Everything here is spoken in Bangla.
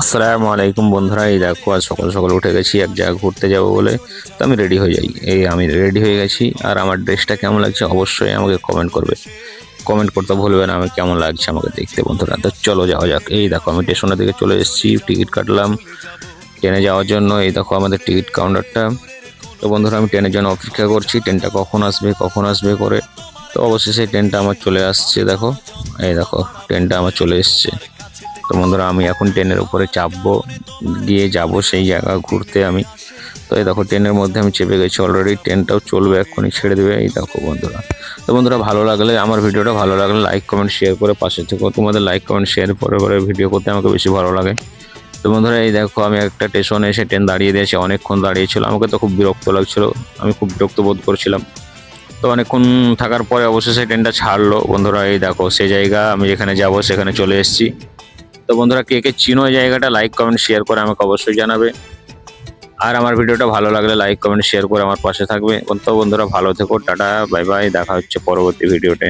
আসসালামু আলাইকুম বন্ধুরা, এই দেখো আজ সকাল সকাল উঠে গেছি, এক জায়গায় ঘুরতে যাব বলে তো আমি রেডি হয়ে যাই। এই আমি রেডি হয়ে গেছি আর আমার ড্রেসটা কেমন লাগছে অবশ্যই আমাকে কমেন্ট করবে। কমেন্ট করতে ভুলবে না, আমি কেমন লাগছে আমাকে দেখতে বন্ধুরা। তো চলো যাওয়া যাক। এই দেখো আমি স্টেশনের দিকে চলে এসেছি, টিকিট কাটলাম ট্রেনে যাওয়ার জন্য। এই দেখো আমাদের টিকিট কাউন্টারটা তো বন্ধুরা আমি ট্রেনের জন্য অপেক্ষা করছি, ট্রেনটা কখন আসবে কখন আসবে করে। তো অবশেষে ট্রেনটা আমার চলে আসছে, দেখো। এই দেখো, ট্রেনটা আমার চলে এসছে। তো বন্ধুরা, আমি এখন ট্রেনের উপরে চাপবো, গিয়ে যাব সেই জায়গা ঘুরতে আমি। তো এই দেখো, ট্রেনের মধ্যে আমি চেপে গেছি অলরেডি ট্রেনটাও চলবে এক্ষুনি, ছেড়ে দেবে, এই দেখো বন্ধুরা। তো বন্ধুরা, ভালো লাগলে, আমার ভিডিওটা ভালো লাগলে লাইক কমেন্ট শেয়ার করে পাশে থেকো। তোমাদের লাইক কমেন্ট শেয়ার পরে পরে ভিডিও করতে আমাকে বেশি ভালো লাগে। তো বন্ধুরা, এই দেখো, আমি একটা স্টেশনে এসে ট্রেন দাঁড়িয়ে দিয়েছে, অনেকক্ষণ দাঁড়িয়েছিল। আমাকে তো খুব বিরক্ত লাগছিল, আমি খুব বিরক্ত বোধ করছিলাম। তো অনেকক্ষণ থাকার পরে অবশেষে ট্রেনটা ছাড়লো। বন্ধুরা, এই দেখো সেই জায়গা, আমি যেখানে যাব সেখানে চলে এসেছি। তো বন্ধুরা কে কে চিনো জায়গাটা লাইক কমেন্ট শেয়ার করে আমাকে অবশ্যই জানাবে। আর আমার ভিডিওটা ভালো লাগলে লাইক কমেন্ট শেয়ার করে আমার পাশে থাকবে। তো বন্ধুরা ভালো থেকো, টাটা বাই বাই দেখা হচ্ছে পরবর্তী ভিডিওতে